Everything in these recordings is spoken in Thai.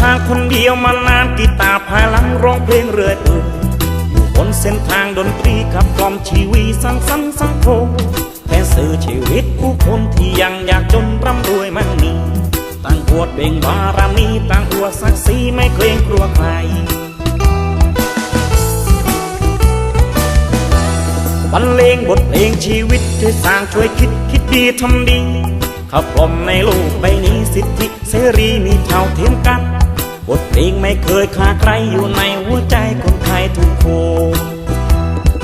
ทางคนเดียวมานานกีตาร์ภายหลังร้องเพลงเรื่อยเปื่อยอยู่บนเส้นทางดนตรีขับกล่อมชีวิตสร้างสรรค์สังคมแทนสื่อชีวิตผู้คนที่ยังอยากจนร่ำรวยมั่งมีต่างอวดเบ่งบารมีต่างอวดศักดิ์ศรีไม่เกรงกลัวใครบรรเลงบทเพลงชีวิตช่สร้างช่วยคิดคิดดีทำดีขับกล่อมในโลกใบนี้สิทธิ ไม่เคยคาดใครอยู่ในหัวใจคนไทยทุกคน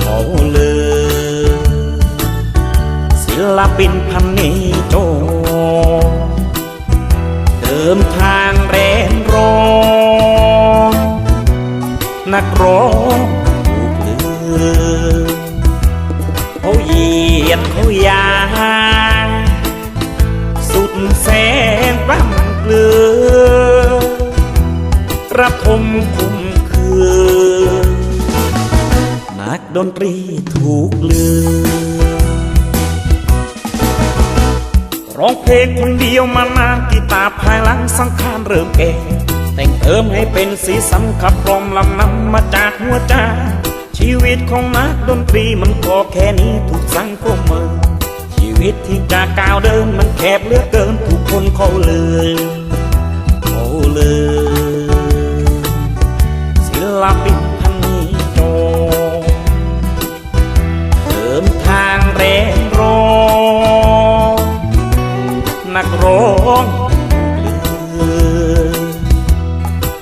ขอเลยศิลปินพันนี้โจเดิมทางแรงร้อนนักร้องถูกลืมเขาเหยียดเขายา ระทมคุ้มคือนักดนตรีถูกลืมร้องเพลงคนเดียวมานานกีตาร์ภายหลังสังขารเริ่มแก่แต่งเติมให้เป็นสีสันขับกล่อมลำนำมาจากหัวใจชีวิตของนักดนตรีมันก็แค่นี้ถูกสังคมเมินชีวิตที่จะก้าวเดินมันแคบเหลือกเกินทุกคนเขาเลย อง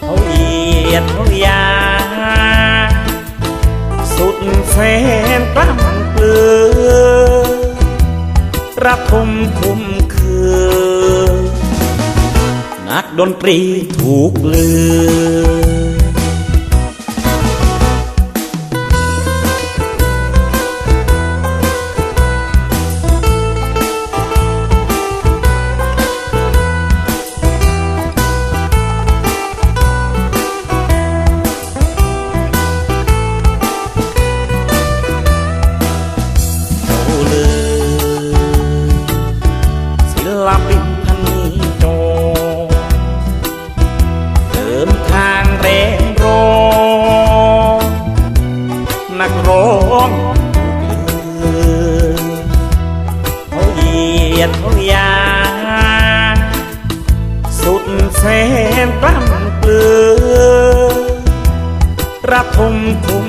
เขาเอียดเขายา สุดแสนกล้ำเกลือระทมคุมคือ นักดนตรีถูกลือ นักร้องเขาเหยียดเขายา สุดแสนกล้ำเกลือระทมทุม